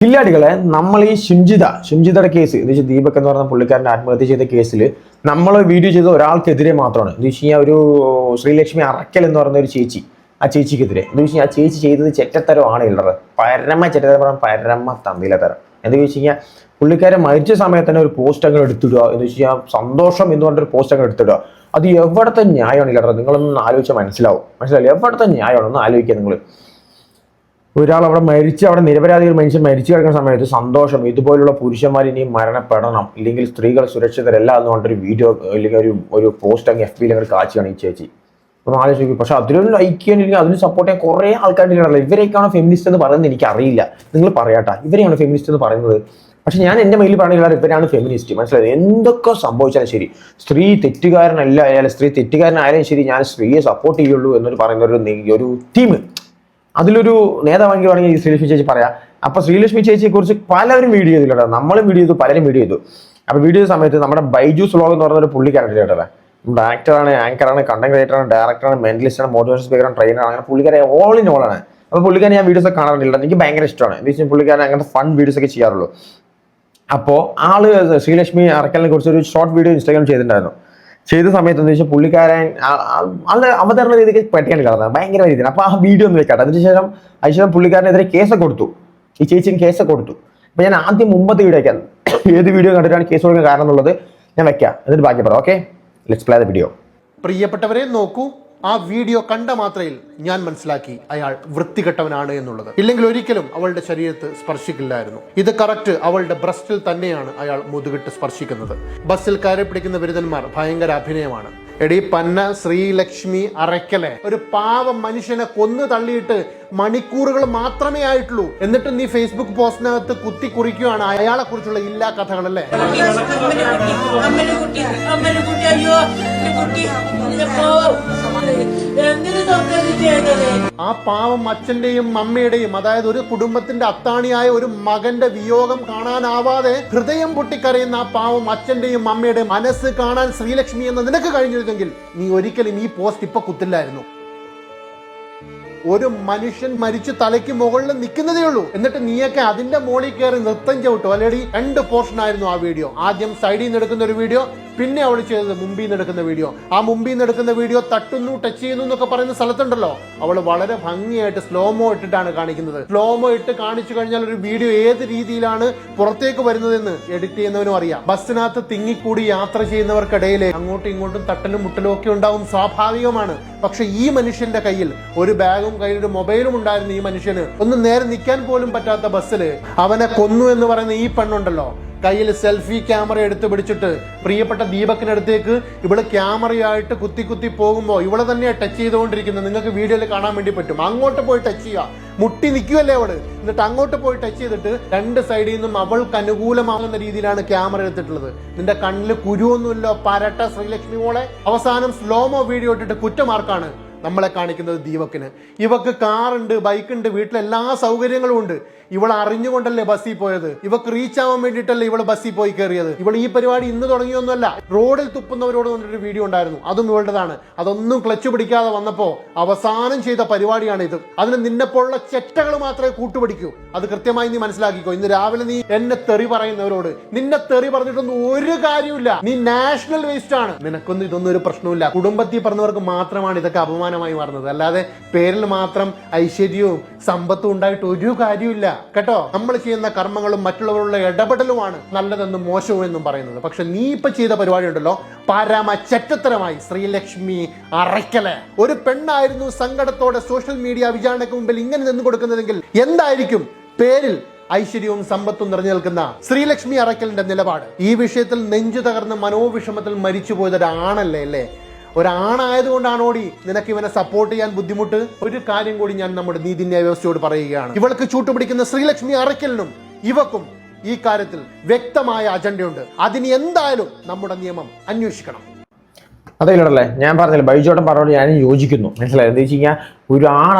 കില്ലാടികളെ നമ്മൾ ഈ ശുഞ്ചിത ശുഞ്ചിതയുടെ കേസ് എന്ന് വെച്ചാൽ ദീപക് എന്ന് പറയുന്ന പുള്ളിക്കാരന്റെ ആത്മഹത്യ ചെയ്ത കേസിൽ നമ്മൾ വീഡിയോ ചെയ്ത ഒരാൾക്കെതിരെ മാത്രമാണ്. എന്ന് വെച്ച് ഒരു ശ്രീലക്ഷ്മി അറക്കൽ എന്ന് പറയുന്ന ഒരു ചേച്ചി ആ ചേച്ചിക്കെതിരെ. എന്ന് വെച്ച് ആ ചേച്ചി ചെയ്തത് ചെറ്റത്തരമാണ് ഉള്ളത് പരമ ചെറ്റത്തരം പരമ തമ്മിലതരം എന്ന് വെച്ച് കഴിഞ്ഞാൽ പുള്ളിക്കാരൻ മരിച്ച സമയത്ത് തന്നെ ഒരു പോസ്റ്റ് അങ്ങ് എടുത്തിടുക. എന്ന് വെച്ച് കഴിഞ്ഞാൽ സന്തോഷം എന്ന് പറഞ്ഞൊരു പോസ്റ്റ് അങ്ങ് എടുത്തിടുക. അത് എവിടത്തെ ന്യായമാണ് ഇല്ലറ? നിങ്ങളൊന്ന് ആലോചിച്ചാൽ മനസ്സിലാവും. മനസ്സിലാവില്ല എവിടത്തെ ന്യായമാണ്? ഒന്ന് ആലോചിക്കുക നിങ്ങൾ ഒരാൾ അവിടെ മരിച്ച് അവിടെ നിരപരാധികൾ മനുഷ്യൻ മരിച്ചു കിടക്കുന്ന സമയത്ത് സന്തോഷം. ഇതുപോലുള്ള പുരുഷന്മാർ ഇനിയും മരണപ്പെടണം. ഇല്ലെങ്കിൽ സ്ത്രീകൾ സുരക്ഷിതരല്ല എന്ന് പറഞ്ഞൊരു വീഡിയോ അല്ലെങ്കിൽ ഒരു ഒരു പോസ്റ്റ് അങ്ങ് എഫ് ബിയിൽ അങ്ങനെ കാച്ചിയാണ് ഈ ചേച്ചി. അപ്പം ആലോചിക്കും പക്ഷെ അതിലൊന്നും ലൈക്ക് ചെയ്യാനില്ലെങ്കിൽ അതിന് സപ്പോർട്ട് ചെയ്യാൻ കുറേ ആൾക്കാരുണ്ടല്ലോ ഇവരെയൊക്കെയാണ് ഫെമിനിസ്റ്റ് എന്ന് പറയുന്നത് എനിക്ക് അറിയില്ല നിങ്ങൾ പറയാട്ടാ ഇവരെയാണ് ഫെമിനിസ്റ്റ് എന്ന് പറയുന്നത്? പക്ഷെ ഞാൻ എന്റെ മെയിൽ പറഞ്ഞാൽ ഇവരാണ് ഫെമിനിസ്റ്റ് മനസ്സിലായത് എന്തൊക്കെ സംഭവിച്ചാലും ശരി. സ്ത്രീ തെറ്റുകാരനല്ല ആയാലും സ്ത്രീ തെറ്റുകാരനായാലും ശരി ഞാൻ സ്ത്രീയെ സപ്പോർട്ട് ചെയ്യുള്ളൂ എന്നൊരു പറയുന്ന ഒരു ഒരു ടീം അതിലൊരു ഈ ശ്രീലക്ഷ്മി ചേച്ചി പറയാം. അപ്പൊ ശ്രീലക്ഷ്മി ചേച്ചിയെ കുറിച്ച് പലരും വീഡിയോ ചെയ്തില്ല നമ്മളും വീഡിയോ ചെയ്തു പലരും വീഡിയോ ചെയ്തു. അപ്പൊ വീഡിയോ സമയത്ത് നമ്മുടെ ബൈജൂസ് വ്ലോഗ് എന്ന് പറയുന്ന ഒരു പുള്ളിക്കാരൻ കേട്ടോ നമ്മുടെ ആക്ടറാണ് ആങ്കറാണ് കണ്ടന്റ് ക്രിയേറ്ററാണ് ഡയറക്ടറാണ് മെന്റലിസ്റ്റ് ആണ് മോട്ടിവേഷൻ സ്പീക്കറാണ് ട്രെയിനറാണ് അങ്ങനെ പുള്ളിക്കാരെ ഓൾ ഇൻ ഓൾ ആണ്. അപ്പൊ പുള്ളിക്കാരൻ ഞാൻ വീഡിയോസ് കാണാറുണ്ട്. എനിക്ക് ഭയങ്കര ഇഷ്ടമാണ്. എന്ന് വെച്ചാൽ പുള്ളിക്കാരൻ അങ്ങനത്തെ ഫൺ വീഡിയോസ് ഒക്കെ ചെയ്യാറുള്ളൂ. അപ്പോൾ ആൾ ശ്രീലക്ഷ്മി അറക്കലിനെ കുറിച്ച് ഒരു ഷോർട്ട് വീഡിയോ ഇൻസ്റ്റാഗ്രാം ചെയ്തിട്ടുണ്ടായിരുന്നു. ചെയ്ത സമയത്ത് എന്ന് വെച്ചാൽ പുള്ളിക്കാരൻ ആ- അവതരണ രീതിക്ക് പറ്റിയാണ് കിടന്നത് ഭയങ്കര രീതിയിൽ. അപ്പോൾ ആ വീഡിയോ ഒന്ന് വെക്കട്ടെ. അതിനുശേഷം അതിനുശേഷം പുള്ളിക്കാരനെതിരെ കേസൊക്കെ കൊടുത്തു. ഈ ചേച്ചിയും കേസൊക്കെ കൊടുത്തു. അപ്പോൾ ഞാൻ ആദ്യം മുമ്പത്തെ വീഡിയോ വെക്കാം. ഏത് വീഡിയോ കണ്ടിട്ടാണ് കേസ് കൊടുക്കാൻ കാരണം എന്നുള്ളത് ഞാൻ വെക്കാം. എന്നിട്ട് ബാക്കി പറയാം. Okay let's play the video പ്രിയപ്പെട്ടവരെ നോക്കൂ. ആ വീഡിയോ കണ്ട മാത്രയിൽ ഞാൻ മനസ്സിലാക്കി അയാൾ വൃത്തികെട്ടവനാണ് എന്നുള്ളത്. ഇല്ലെങ്കിൽ ഒരിക്കലും അവളുടെ ശരീരത്ത് സ്പർശിക്കില്ലായിരുന്നു. ഇത് കറക്റ്റ് അവളുടെ ബ്രസ്റ്റിൽ തന്നെയാണ് അയാൾ മുതുകിട്ട് സ്പർശിക്കുന്നത്. ബസ്സിൽ കയറി പിടിക്കുന്ന ബിരുദന്മാർ ഭയങ്കര അഭിനയമാണ്. എടി പന്ന ശ്രീലക്ഷ്മി അറയ്ക്കലെ. ഒരു പാവം മനുഷ്യനെ കൊന്നു തള്ളിയിട്ട് മണിക്കൂറുകൾ മാത്രമേ ആയിട്ടുള്ളൂ. എന്നിട്ട് നീ ഫേസ്ബുക്ക് പോസ്റ്റിനകത്ത് കുത്തി കുറിക്കുകയാണ്. അയാളെ കുറിച്ചുള്ള എല്ലാ കഥകളല്ലേ? ആ പാവം അച്ഛന്റെയും അമ്മയുടെയും അതായത് ഒരു കുടുംബത്തിന്റെ അത്താണിയായ ഒരു മകന്റെ വിയോഗം കാണാനാവാതെ ഹൃദയം പൊട്ടിക്കരയുന്ന ആ പാവം അച്ഛന്റെയും അമ്മയുടെയും മനസ്സ് കാണാൻ ശ്രീലക്ഷ്മി എന്ന് നിനക്ക് കഴിഞ്ഞിരുന്നെങ്കിൽ നീ ഒരിക്കലും ഈ പോസ്റ്റ് ഇപ്പൊ കുത്തില്ലായിരുന്നു. ഒരു മനുഷ്യൻ മരിച്ചു തലയ്ക്ക് മുകളിൽ നിൽക്കുന്നതേ ഉള്ളൂ. എന്നിട്ട് നീയൊക്കെ അതിന്റെ മോളിൽ കയറി നൃത്തം ചവിട്ടു. അല്ലെങ്കിൽ രണ്ട് പോർഷൻ ആയിരുന്നു ആ വീഡിയോ. ആദ്യം സൈഡിൽ നിന്ന് എടുക്കുന്ന ഒരു വീഡിയോ പിന്നെ അവൾ ചെയ്തത് മുമ്പിൽ നിന്ന് എടുക്കുന്ന വീഡിയോ. ആ മുമ്പിൽ നിന്ന് എടുക്കുന്ന വീഡിയോ തട്ടുന്നു ടച്ച് ചെയ്യുന്നു എന്നൊക്കെ പറയുന്ന സ്ഥലത്തുണ്ടല്ലോ. അവൾ വളരെ ഭംഗിയായിട്ട് സ്ലോമോ ഇട്ടിട്ടാണ് കാണിക്കുന്നത്. സ്ലോമോ ഇട്ട് കാണിച്ചു കഴിഞ്ഞാൽ ഒരു വീഡിയോ ഏത് രീതിയിലാണ് പുറത്തേക്ക് വരുന്നതെന്ന് എഡിറ്റ് ചെയ്യുന്നവനും അറിയാം. ബസ്സിനകത്ത് തിങ്ങിക്കൂടി യാത്ര ചെയ്യുന്നവർക്കിടയിൽ അങ്ങോട്ടും ഇങ്ങോട്ടും തട്ടലും മുട്ടലും ഒക്കെ ഉണ്ടാവും സ്വാഭാവികമാണ്. പക്ഷെ ഈ മനുഷ്യന്റെ കയ്യിൽ ഒരു ബാഗും കയ്യിൽ ഒരു മൊബൈലും ഉണ്ടായിരുന്ന ഈ മനുഷ്യന്. ഒന്ന് നേരെ നിൽക്കാൻ പോലും പറ്റാത്ത ബസ്സിൽ അവനെ കൊന്നു എന്ന് പറയുന്ന ഈ പെണ്ണുണ്ടല്ലോ. കയ്യിൽ സെൽഫി ക്യാമറ എടുത്ത് പിടിച്ചിട്ട് പ്രിയപ്പെട്ട ദീപക്കിനടുത്തേക്ക് ഇവൾ ക്യാമറയായിട്ട് കുത്തി കുത്തി പോകുമ്പോൾ ഇവളെ തന്നെയാണ് ടച്ച് ചെയ്തുകൊണ്ടിരിക്കുന്നത്. നിങ്ങൾക്ക് വീഡിയോയിൽ കാണാൻ വേണ്ടി പറ്റും. അങ്ങോട്ട് പോയി ടച്ച് ചെയ്യുക. മുട്ടി നിൽക്കുമല്ലേ അവൾ? എന്നിട്ട് അങ്ങോട്ട് പോയി ടച്ച് ചെയ്തിട്ട് രണ്ട് സൈഡിൽ നിന്നും അവൾക്ക് അനുകൂലമാകുന്ന രീതിയിലാണ് ക്യാമറ എടുത്തിട്ടുള്ളത്. നിന്റെ കണ്ണിൽ കുരുവൊന്നുമില്ല. പരട്ട ശ്രീലക്ഷ്മി മോളെ. അവസാനം സ്ലോമോ വീഡിയോ ഇട്ടിട്ട് കുറ്റമാർക്കാണ് നമ്മളെ കാണിക്കുന്നത് ദീപക്കിന്. ഇവക്ക് കാറുണ്ട് ബൈക്കുണ്ട് വീട്ടിൽ എല്ലാ സൗകര്യങ്ങളും ഉണ്ട്. ഇവൾ അറിഞ്ഞുകൊണ്ടല്ലേ ബസ്സിൽ പോയത്? ഇവക്ക് റീച്ച് ആവാൻ വേണ്ടിയിട്ടല്ലേ ഇവൾ ബസ്സിൽ പോയി കയറിയത്? ഇവൾ ഈ പരിപാടി ഇന്ന് തുടങ്ങിയൊന്നുമല്ല റോഡിൽ തുപ്പുന്നവരോട് ഒരു വീഡിയോ ഉണ്ടായിരുന്നു. അതും ഇവളുടേതാണ്. അതൊന്നും ക്ലച്ച് പിടിക്കാതെ വന്നപ്പോ അവസാനം ചെയ്ത പരിപാടിയാണ് ഇത് അതിന് നിന്നെപ്പോലുള്ള ചെറ്റകൾ മാത്രമേ കൂട്ടുപിടിക്കൂ. അത് കൃത്യമായി നീ മനസ്സിലാക്കിക്കോ. ഇന്ന് രാവിലെ നീ എന്നെ തെറി പറയുന്നവരോട് നിന്നെ തെറി പറഞ്ഞിട്ടൊന്നും ഒരു കാര്യമില്ല നീ നാഷണൽ വേസ്റ്റ് ആണ്. നിനക്കൊന്നും ഇതൊന്നും ഒരു പ്രശ്നമില്ല കുടുംബത്തിൽ പറഞ്ഞവർക്ക് മാത്രമാണ് ഇതൊക്കെ അപമാനമായി മാറുന്നത്. അല്ലാതെ പേരിൽ മാത്രം ഐശ്വര്യവും സമ്പത്തും ഉണ്ടായിട്ട് ഒരു കാര്യമില്ല കേട്ടോ? നമ്മൾ ചെയ്യുന്ന കർമ്മങ്ങളും മറ്റുള്ളവരുള്ള ഇടപെടലുമാണ് നല്ലതെന്നും മോശവും എന്നും പറയുന്നത്. പക്ഷെ നീ ഇപ്പൊ ചെയ്ത പരിപാടി ഉണ്ടല്ലോ. പരമ ചെറ്റത്തരമായി ശ്രീലക്ഷ്മി അറയ്ക്കലെ. ഒരു പെണ്ണായിരുന്നു സങ്കടത്തോടെ സോഷ്യൽ മീഡിയ വിചാരണയ്ക്ക് മുമ്പിൽ ഇങ്ങനെ നിന്ന് കൊടുക്കുന്നതെങ്കിൽ എന്തായിരിക്കും? പേരിൽ ഐശ്വര്യവും സമ്പത്തും നിറഞ്ഞു നിൽക്കുന്ന ശ്രീലക്ഷ്മി അറയ്ക്കലിന്റെ നിലപാട്. ഈ വിഷയത്തിൽ നെഞ്ചു തകർന്ന് മനോവിഷമത്തിൽ മരിച്ചു പോയതൊരാണല്ലേ അല്ലേ? ഒരാണായതുകൊണ്ടാണോടി നിനക്ക് ഇവനെ സപ്പോർട്ട് ചെയ്യാൻ ബുദ്ധിമുട്ട്? ഒരു കാര്യം കൂടി ഞാൻ നമ്മുടെ നീതിന്യായ വ്യവസ്ഥയോട് പറയുകയാണ്. ഇവൾക്ക് ചൂട്ടുപിടിക്കുന്ന ശ്രീലക്ഷ്മി അറയ്ക്കലിനും ഇവക്കും ഈ കാര്യത്തിൽ വ്യക്തമായ അജണ്ടയുണ്ട് അതിന് എന്തായാലും നമ്മുടെ നിയമം അന്വേഷിക്കണം. അതെ ഇല്ലടല്ലേ ഞാൻ പറഞ്ഞില്ല ബൈജോട്ടൻ പറഞ്ഞോട് ഞാൻ യോജിക്കുന്നു. മനസ്സിലായി? എന്താ വെച്ച് കഴിഞ്ഞാൽ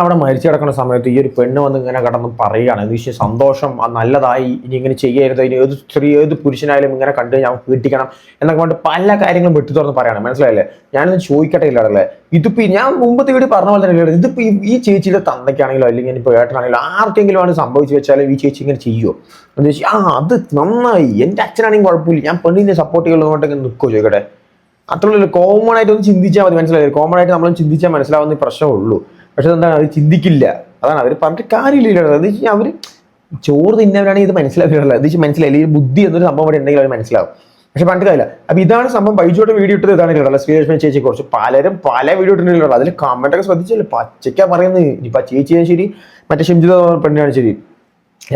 അവിടെ മരിച്ചു കിടക്കുന്ന സമയത്ത് ഈ ഒരു പെണ്ണ് വന്ന് ഇങ്ങനെ കിടന്ന് പറയുകയാണ്. എന്ന് വെച്ചാൽ സന്തോഷം നല്ലതായി ഇനി ഇങ്ങനെ ചെയ്യരുത് ഇനി ഏത് സ്ത്രീ ഏത് പുരുഷനായാലും ഇങ്ങനെ കണ്ടു ഞാൻ വീട്ടിക്കണം എന്നൊക്കെ പറഞ്ഞിട്ട് പല കാര്യങ്ങളും വെട്ടി തുറന്ന് പറയണം. മനസ്സിലായില്ലേ? ഞാനൊന്ന് ചോദിക്കട്ടെ ഇല്ലടല്ലേ? ഇതിപ്പോ ഞാൻ മുമ്പത്തെ വീട് പറഞ്ഞ പോലെ തന്നെ ഇല്ലടേ, ഇതിപ്പോ ഈ- ചേച്ചിയുടെ തന്തയ്ക്കാണെങ്കിലോ അല്ലെങ്കിൽ ഇപ്പോൾ ഏട്ടനാണെങ്കിലോ ആർക്കെങ്കിലും ആണ് സംഭവിച്ചു വെച്ചാലും ഈ ചേച്ചി ഇങ്ങനെ ചെയ്യുമോ എന്ന് വെച്ചാൽ ആ അത് നന്നായി. എന്റെ അച്ഛനാണെങ്കിൽ കുഴപ്പമില്ല. ഞാൻ പെണ്ണിനെ സപ്പോർട്ട് ചെയ്യുള്ളതുകൊണ്ടൊക്കെ നിൽക്കുമോ ചോദിക്കട്ടെ. അത്രയുള്ളൂ കോമൺ ആയിട്ട് ഒന്ന് ചിന്തിച്ചാൽ മതി മനസ്സിലായി? കോമൺ ആയിട്ട് നമ്മൾ ചിന്തിച്ചാൽ മനസ്സിലാവുന്ന പ്രശ്നമുള്ളൂ. പക്ഷെ എന്താണ് അവർ ചിന്തിക്കില്ല. അതാണ് അവർ പറഞ്ഞിട്ട് കാര്യമില്ല. എന്ന് വെച്ച് കഴിഞ്ഞാൽ അവർ ചോറ് തിന്നവരാണെങ്കിൽ ഇത് മനസ്സിലാക്കിയിട്ടുള്ളത് ഇത് വെച്ചാൽ മനസ്സിലായില്ല? ഈ ബുദ്ധി എന്നൊരു സംഭവം അവിടെ ഉണ്ടെങ്കിൽ അവർ മനസ്സിലാവും. പക്ഷെ പണ്ട് കാര്യമില്ല. അപ്പൊ ഇതാണ് സംഭവം ബൈജോട്ട് വീഡിയോ ഇട്ടത് ഇതാണ് ഇല്ലല്ലോ ശ്രീലക്ഷ്മി ചേച്ചിയെ കുറിച്ച് പലരും പല വീഡിയോ ഇട്ടിട്ടുണ്ടല്ലോ അതിൽ കമന്റ് ഒക്കെ ശ്രദ്ധിച്ചല്ലോ? പച്ചയ്ക്കാ പറയുന്നത്. ഇനിയിപ്പോ ചേച്ചിയാണ് ശരി മറ്റേ ഷിംജിത പെണ്ണിനാണ് ശരി.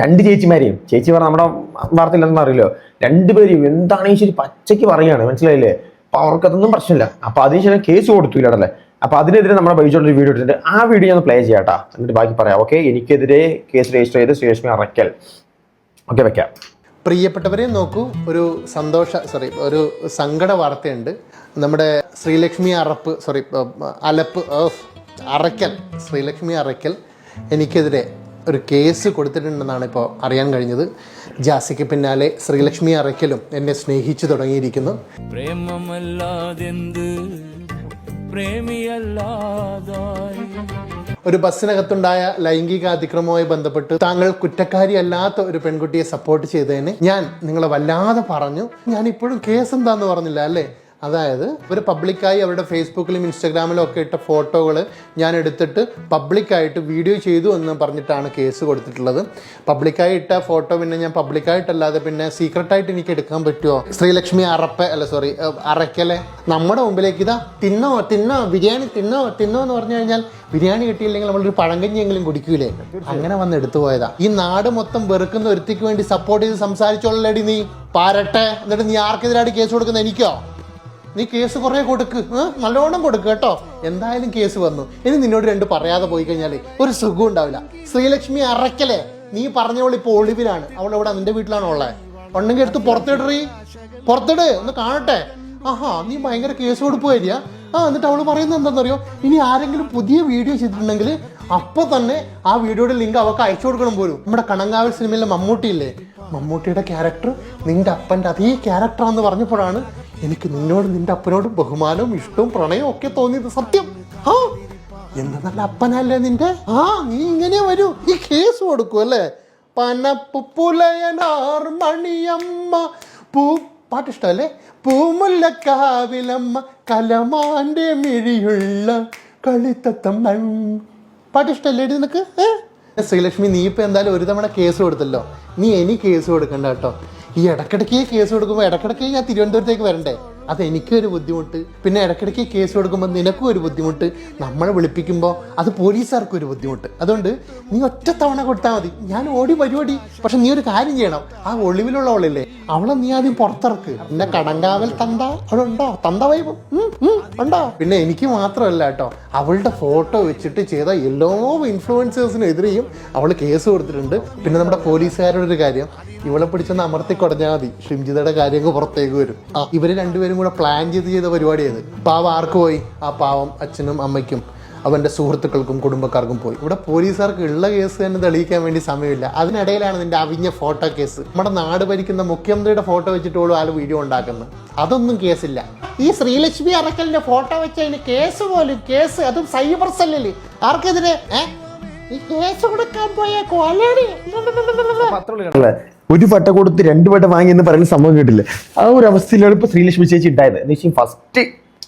രണ്ട് ചേച്ചിമാരെയും. ചേച്ചി പറഞ്ഞ നമ്മുടെ വാർത്തയില്ലെന്ന് അറിയില്ലോ. രണ്ടുപേരെയും. എന്താണെങ്കിലും ശരി പച്ചയ്ക്ക് പറയുകയാണ് മനസ്സിലായില്ലേ? അപ്പൊ അവർക്കതൊന്നും പ്രശ്നമില്ല. അപ്പൊ അതിനുശേഷം കേസ് കൊടുത്തു ഇല്ലാടല്ലേ അപ്പൊ അതിനെതിരെ നമ്മുടെ ബൈജോണ്ട് ഒരു വീഡിയോ ഇട്ടിട്ടുണ്ട്. ആ വീഡിയോ ഞാൻ പ്ലേ ചെയ്യാട്ടാ. എന്നിട്ട് ബാക്കി പറയാം. ഓക്കെ എനിക്കെതിരെ കേസ് രജിസ്റ്റർ ചെയ്ത് ശ്രീലക്ഷ്മി അറയ്ക്കൽ. ഓക്കെ വെക്കാം. പ്രിയപ്പെട്ടവരെ നോക്കൂ. ഒരു സന്തോഷ സോറി ഒരു സങ്കട വാർത്തയുണ്ട്. നമ്മുടെ ശ്രീലക്ഷ്മി അറപ്പ് സോറി അലപ്പ് അറയ്ക്കൽ ശ്രീലക്ഷ്മി അറയ്ക്കൽ എനിക്കെതിരെ ഒരു കേസ് കൊടുത്തിട്ടുണ്ടെന്നാണ് ഇപ്പോൾ അറിയാൻ കഴിഞ്ഞത്. ജാസിക്ക് പിന്നാലെ ശ്രീലക്ഷ്മി അറയ്ക്കലും എന്നെ സ്നേഹിച്ചു തുടങ്ങിയിരിക്കുന്നു. പ്രേമമല്ലാതെന്ത്? പ്രേമിയല്ലാതായി. ഒരു ബസ്സിനകത്തുണ്ടായ ലൈംഗിക അതിക്രമവുമായി ബന്ധപ്പെട്ട് താങ്കൾ കുറ്റക്കാരിയല്ലാത്ത ഒരു പെൺകുട്ടിയെ സപ്പോർട്ട് ചെയ്തതിന് ഞാൻ നിങ്ങളെ വല്ലാതെ പറഞ്ഞു. ഞാൻ ഇപ്പോഴും കേസ് എന്താന്ന് പറഞ്ഞില്ല അല്ലേ? അതായത് ഒരു പബ്ലിക്കായി അവരുടെ ഫേസ്ബുക്കിലും ഇൻസ്റ്റാഗ്രാമിലും ഒക്കെ ഇട്ട ഫോട്ടോകൾ ഞാൻ എടുത്തിട്ട് പബ്ലിക്കായിട്ട് വീഡിയോ ചെയ്തു എന്ന് പറഞ്ഞിട്ടാണ് കേസ് കൊടുത്തിട്ടുള്ളത്. പബ്ലിക്കായി ഇട്ട ഫോട്ടോ പിന്നെ ഞാൻ പബ്ലിക്കായിട്ടല്ലാതെ പിന്നെ സീക്രട്ടായിട്ട് എനിക്ക് എടുക്കാൻ പറ്റുമോ ശ്രീലക്ഷ്മി അറപ്പ അല്ല സോറി അറയ്ക്കലെ. നമ്മുടെ മുമ്പിലേക്ക് ഇതാ തിന്നോ തിന്നോ ബിരിയാണി തിന്നോ തിന്നോ എന്ന് പറഞ്ഞു കഴിഞ്ഞാൽ ബിരിയാണി കിട്ടിയില്ലെങ്കിൽ നമ്മളൊരു പഴങ്കഞ്ഞിയെങ്കിലും കുടിക്കൂലേ? അങ്ങനെ വന്ന് എടുത്തു പോയതാ. ഈ നാട് മൊത്തം വെറുക്കുന്ന ഒരുത്തിക്ക് വേണ്ടി സപ്പോർട്ട് ചെയ്ത് സംസാരിച്ചോളടി നീ? പാരട്ടെ. എന്നിട്ട് നീ ആർക്കെതിരായിട്ട് കേസ് കൊടുക്കുന്ന എനിക്കോ? നീ കേസ് കുറെ കൊടുക്ക്. നല്ലോണം കൊടുക്ക് കേട്ടോ. എന്തായാലും കേസ് വന്നു. ഇനി നിന്നോട് രണ്ട് പറയാതെ പോയി കഴിഞ്ഞാൽ ഒരു സുഖം ഉണ്ടാവില്ല. ശ്രീലക്ഷ്മി അറക്കലേ നീ പറഞ്ഞവൾ ഇപ്പൊ ഒളിവിലാണ്. അവൾ എവിടെ? നിന്റെ വീട്ടിലാണോ ഉള്ളത് ഉണ്ടെങ്കിൽ എടുത്ത് പുറത്തിടറി. പുറത്തിട്. ഒന്ന് കാണട്ടെ. ആഹാ നീ ഭയങ്കര കേസ് കൊടുപ്പ് വരിക ആ എന്നിട്ട് അവൾ പറയുന്നത് എന്താണെന്നറിയോ? ഇനി ആരെങ്കിലും പുതിയ വീഡിയോ ചെയ്തിട്ടുണ്ടെങ്കിൽ അപ്പൊ തന്നെ ആ വീഡിയോയുടെ ലിങ്ക് അവൾക്ക് അയച്ചു കൊടുക്കണം പോലും. നമ്മുടെ കണങ്കാവൽ സിനിമയിലെ മമ്മൂട്ടി ഇല്ലേ മമ്മൂട്ടിയുടെ ക്യാരക്ടർ നിന്റെ അപ്പന്റെ അതേ ക്യാരക്ടർ ക്യാരക്ടറാന്ന് പറഞ്ഞപ്പോഴാണ് എനിക്ക് നിന്നോട് നിന്റെ അപ്പനോടും ബഹുമാനവും ഇഷ്ടവും പ്രണയവും ഒക്കെ തോന്നിയത് സത്യം. ആ എന്ത് നല്ല അപ്പനല്ലേ നിന്റെ? ആ നീ ഇങ്ങനെ വരൂ. ഈ കേസ് കൊടുക്കും അല്ലേ? പനപ്പുലയനാർ മണിയമ്മ പൂ പാട്ട് ഇഷ്ടമല്ലേ പൂമുല്ലക്കാവിലമ്മ കലമാന്റെ മിഴിയുള്ള കളിത്തത്തമ്മൻ പാട്ട് ഇഷ്ടമല്ലേ നിനക്ക്? ശ്രീലക്ഷ്മി നീ ഇപ്പൊ എന്തായാലും ഒരു തവണ കേസ് കൊടുത്തല്ലോ. നീ എനി കേസ് കൊടുക്കണ്ട കേട്ടോ. ഈ ഇടക്കിടയ്ക്ക് കേസ് കൊടുക്കുമ്പോൾ ഇടക്കിടയ്ക്ക് ഞാൻ തിരുവനന്തപുരത്തേക്ക് വരണ്ടേ? അത് എനിക്കൊരു ബുദ്ധിമുട്ട്. പിന്നെ ഇടയ്ക്കിടയ്ക്ക് കേസ് കൊടുക്കുമ്പോൾ നിനക്കും ഒരു ബുദ്ധിമുട്ട്. നമ്മളെ വിളിപ്പിക്കുമ്പോൾ അത് പോലീസുകാർക്കും ഒരു ബുദ്ധിമുട്ട്. അതുകൊണ്ട് നീ ഒറ്റ തവണ കൊടുത്താൽ മതി. ഞാൻ ഓടി പരിപാടി പക്ഷെ നീ ഒരു കാര്യം ചെയ്യണം. ആ ഒളിവിലുള്ള അവളില്ലേ അവളെ നീ ആദ്യം പുറത്തിറക്ക്. എന്നെ കടങ്കാവൽ തന്ത. അവിടെ ഉണ്ടോ? തന്ത വൈബ്. ഉണ്ടോ? പിന്നെ എനിക്ക് മാത്രമല്ല കേട്ടോ. അവളുടെ ഫോട്ടോ വെച്ചിട്ട് ചെയ്ത എല്ലാ ഇൻഫ്ലുവൻസേഴ്സിനെതിരെയും അവൾ കേസ് കൊടുത്തിട്ടുണ്ട്. പിന്നെ നമ്മുടെ പോലീസുകാരുടെ ഒരു കാര്യം. ഇവളെ പിടിച്ചൊന്ന് അമർത്തി കുടഞ്ഞാൽ മതി. ഷിംജിതയുടെ കാര്യങ്ങൾ പുറത്തേക്ക് വരും. ഇവർ രണ്ടുപേരും കൂടെ പ്ലാൻ ചെയ്ത് ചെയ്ത പരിപാടിയത് പാവം ആർക്ക് പോയി? ആ പാവം അച്ഛനും അമ്മയ്ക്കും അവന്റെ സുഹൃത്തുക്കൾക്കും കുടുംബക്കാർക്കും പോയി. ഇവിടെ പോലീസുകാർക്ക് ഉള്ള കേസ് തന്നെ തെളിയിക്കാൻ വേണ്ടി സമയമില്ല. അതിനിടയിലാണ് നിന്റെ അവിഞ്ഞ ഫോട്ടോ കേസ്. നമ്മുടെ നാട് ഭരിക്കുന്ന മുഖ്യമന്ത്രിയുടെ ഫോട്ടോ വെച്ചിട്ട് പോലും ആൾ വീഡിയോ ഉണ്ടാക്കുന്നത്. അതൊന്നും കേസില്ല. ഈ ശ്രീലക്ഷ്മി അറക്കലിന്റെ ഫോട്ടോ വെച്ചതിന് കേസ് പോലും കേസ് അതും സൈബർ സെല്ലിൽ ആർക്കെതിരെ? ഈ കേസ് കൊടുക്കാൻ പോയ കൊലടി? ഒരു വട്ട കൊടുത്ത് രണ്ട് വട്ട വാങ്ങി എന്ന് പറയുന്ന സംഭവം കേട്ടില്ല? ആ ഒരു അവസ്ഥയിലാണ് ഇപ്പൊ ശ്രീലക്ഷ്മി ചേച്ചി ഉണ്ടായത്. എന്ന് വെച്ചാൽ ഫസ്റ്റ്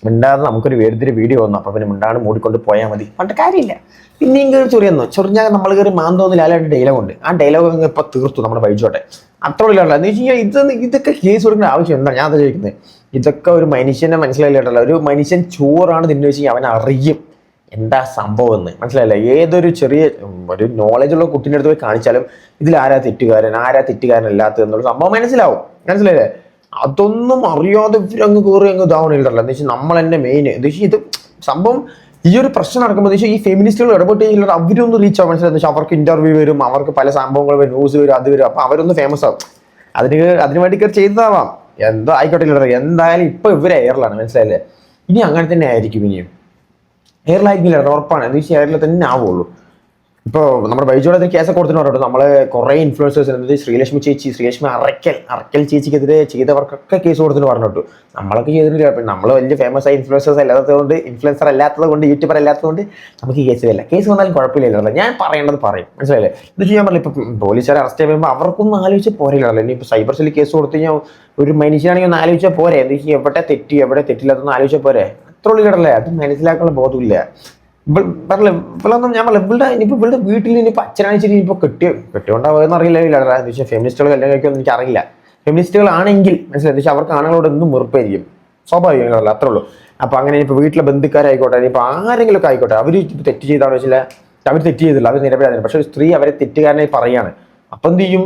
മിണ്ടാതെ നമുക്കൊരു വേദത്തിന് വീഡിയോ വന്നു. അപ്പൊ പിന്നെ മിണ്ടാണ്ട് മൂടിക്കൊണ്ട് പോയാൽ മതി. പണ്ട് കാര്യമില്ല. പിന്നെയും കയറി ചൊറിയുന്നു ചൊറിഞ്ഞാൽ നമ്മൾ കയറി മാന്തോന്ന് ലാലായിട്ട് ഡയലോഗ് ഉണ്ട്. ആ ഡയലോഗ് അങ്ങ് ഇപ്പൊ തീർത്തു നമ്മുടെ വൈജോട്ടെ. അത്ര ഇല്ല എന്ന് വെച്ച് കഴിഞ്ഞാൽ ഇത് ഇതൊക്കെ കേസ് കൊടുക്കേണ്ട ആവശ്യം എന്താ? ഞാൻ അത് ചോദിക്കുന്നത്. ഇതൊക്കെ ഒരു മനുഷ്യനെ മനസ്സിലായില്ല ഒരു മനുഷ്യൻ ചോറാണ് തിന്നു വെച്ച് അവൻ അറിയും. എന്താ സംഭവം എന്ന്? മനസ്സിലായില്ല? ഏതൊരു ചെറിയ ഒരു നോളജ് ഉള്ള കുട്ടീന്റെ അടുത്ത് പോയി കാണിച്ചാലും ഇതിൽ ആരാ തെറ്റുകാരൻ? ആരാ തെറ്റുകാരൻ അല്ലാത്തത് എന്നുള്ള സംഭവം മനസ്സിലാവും. മനസ്സിലായില്ലേ? അതൊന്നും അറിയാതെ ഇവരങ്ങ് കയറി അങ്ങ് ഇതാവണില്ലല്ലോ എന്ന് വെച്ചാൽ നമ്മൾ തന്നെ മെയിൻ എന്ന് വെച്ചാൽ ഇത് സംഭവം ഈ ഒരു പ്രശ്നം നടക്കുമ്പോൾ വെച്ചാൽ ഈ ഫെമിനിസ്റ്റുകൾ ഇടപെട്ട് കഴിഞ്ഞാൽ അവരൊന്ന് റീച്ച് ആവും. മനസ്സിലായി? വെച്ചാൽ അവർക്ക് ഇന്റർവ്യൂ വരും അവർക്ക് പല സംഭവങ്ങൾ വരും ന്യൂസ് വരും അത് വരും. അപ്പം അവരൊന്ന് ഫേമസ് ആവും. അതിന് അതിന് വേണ്ടി കയറി ചെയ്തതാവാം. എന്തോ ആയിക്കോട്ടെ എന്തായാലും ഇപ്പം ഇവരെ എയറിലാണ് മനസ്സിലായില്ലേ? ഇനി അങ്ങനെ തന്നെ ആയിരിക്കും ഇനിയും. എയറിലായിരിക്കില്ല അത് ഉറപ്പാണ്. എന്ന് വെച്ചാൽ എയറിൽ തന്നെ ആവുള്ളൂ. ഇപ്പോൾ നമ്മുടെ ബൈജോടെ കേസ് കേസൊക്കെ പറഞ്ഞു നമ്മൾ കുറേ ഇൻഫ്ലുവൻസേഴ്സ് എന്നത് ശ്രീലക്ഷ്മി ചേച്ചി ശ്രീലക്ഷ്മി അറക്കൽ അറക്കൽ ചേച്ചിക്കെതിരെ ചെയ്തവർക്കൊക്കെ കേസ് കൊടുത്തിട്ട് പറഞ്ഞിട്ടു. നമ്മളൊക്കെ ചെയ്തിട്ടില്ല. നമ്മൾ വലിയ ഫേമസ് ആയ ഇൻഫ്ലുവൻസേഴ്സ് അല്ലാത്തതുകൊണ്ട് ഇൻഫ്ലുവൻസർ അല്ലാത്തത് കൊണ്ട് യൂട്യൂബർ അല്ലാത്തതുകൊണ്ട് നമുക്ക് കേസ് വരില്ല. കേസ് വന്നാലും കുഴപ്പമില്ലല്ലോ. ഞാൻ പറയേണ്ടത് പറയും. മനസ്സിലായില്ലേ? എന്ന് ഞാൻ പറഞ്ഞു ഇപ്പം പോലീസുകാരെ അറസ്റ്റ് ചെയ്യുമ്പോൾ അവർക്കൊന്നും ആലോചിച്ച് പോരല്ലോ. ഇനി ഇപ്പോൾ സൈബർ സെല്ലിൽ കേസ് കൊടുത്തു കഴിഞ്ഞാൽ ഒരു മനുഷ്യനാണെങ്കിൽ ഒന്ന് ആലോചിച്ചാൽ പോരെ. എന്താ വെച്ചാൽ എവിടെ തെറ്റി? എവിടെ തെറ്റില്ലാത്തൊന്നും ആലോചിച്ചാൽ പോരെ? ഉള്ളു അത് മനസ്സിലാക്കാനുള്ള ബോധമില്ല. പറഞ്ഞില്ല ഇവളൊന്നും ഞാൻ പറഞ്ഞില്ല ഇവളുടെ ഇനിയിപ്പോൾ ഇവളുടെ വീട്ടിൽ ഇനിയിപ്പോൾ അച്ഛനാഴ്ച ഇനിയിപ്പോൾ കെട്ടിയോ കെട്ടിയോണ്ടാവുമെന്ന് അറിയില്ല ഇല്ല എന്ന് വെച്ചാൽ ഫെമിനിസ്റ്റുകൾ കല്യാണം കഴിക്കുമെന്ന് എനിക്ക് അറിയില്ല ഫെമിനിസ്റ്റുകൾ ആണെങ്കിൽ മനസ്സിലായി? വെച്ചാൽ അവർക്ക് ആണുങ്ങളോട് എന്നും വെറുപ്പായിരിക്കും. സ്വാഭാവികമല്ല അത്രേ ഉള്ളൂ. അപ്പോൾ അങ്ങനെ ഇപ്പോൾ വീട്ടിലെ ബന്ധുക്കാരായിക്കോട്ടെ ഇനിയിപ്പോൾ ആരെങ്കിലും ഒക്കെ ആയിക്കോട്ടെ അവർ തെറ്റ് ചെയ്താണെന്ന് വെച്ചാൽ അവർ തെറ്റ് ചെയ്തില്ല അവർ നിരപരാധിയാണ്. പക്ഷേ സ്ത്രീ അവരെ തെറ്റുകാരനായി പറയാണ്. അപ്പം എന്ത് ചെയ്യും?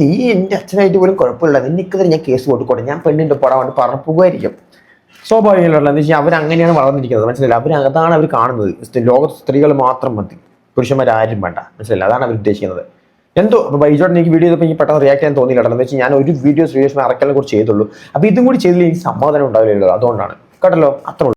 നീ എന്റെ അച്ഛനായിട്ട് പോലും കുഴപ്പമില്ല. നിനക്കെതിരെ ഞാൻ കേസ് കൊടുക്കോട്ടെ. ഞാൻ പെണ്ണിന്റെ പടം കൊണ്ട് പറഞ്ഞു പോകുമായിരിക്കും. സ്വാഭാവികമല്ല എന്താ വെച്ചാൽ അവരങ്ങനെയാണ് വളർന്നിരിക്കുന്നത്. മനസ്സിലായില്ല? അവർ അതാണ് അവർ കാണുന്നത്. ലോകത്ത് സ്ത്രീകൾ മാത്രം മതി. പുരുഷന്മാരാരും വേണ്ട. മനസ്സിലായില്ല? അതാണ് അവർ ഉദ്ദേശിക്കുന്നത്. എന്തോ അപ്പോൾ ബൈജോട്ട് എനിക്ക് വീഡിയോ ചെയ്തപ്പോൾ എനിക്ക് പെട്ടെന്ന് റിയാക്ട് ചെയ്യാൻ തോന്നിയില്ല എന്ന് വെച്ചാൽ ഞാൻ ഒരു വീഡിയോ ശ്രീകൃഷ്ണൻ അറക്കലിനെ കുറിച്ച് ചെയ്തുള്ളൂ. അപ്പോൾ ഇതും കൂടി ചെയ്തില്ല എനിക്ക് സമാധാനം ഉണ്ടാവില്ലല്ലോ. അതുകൊണ്ടാണ്. കേട്ടല്ലോ? അത്ര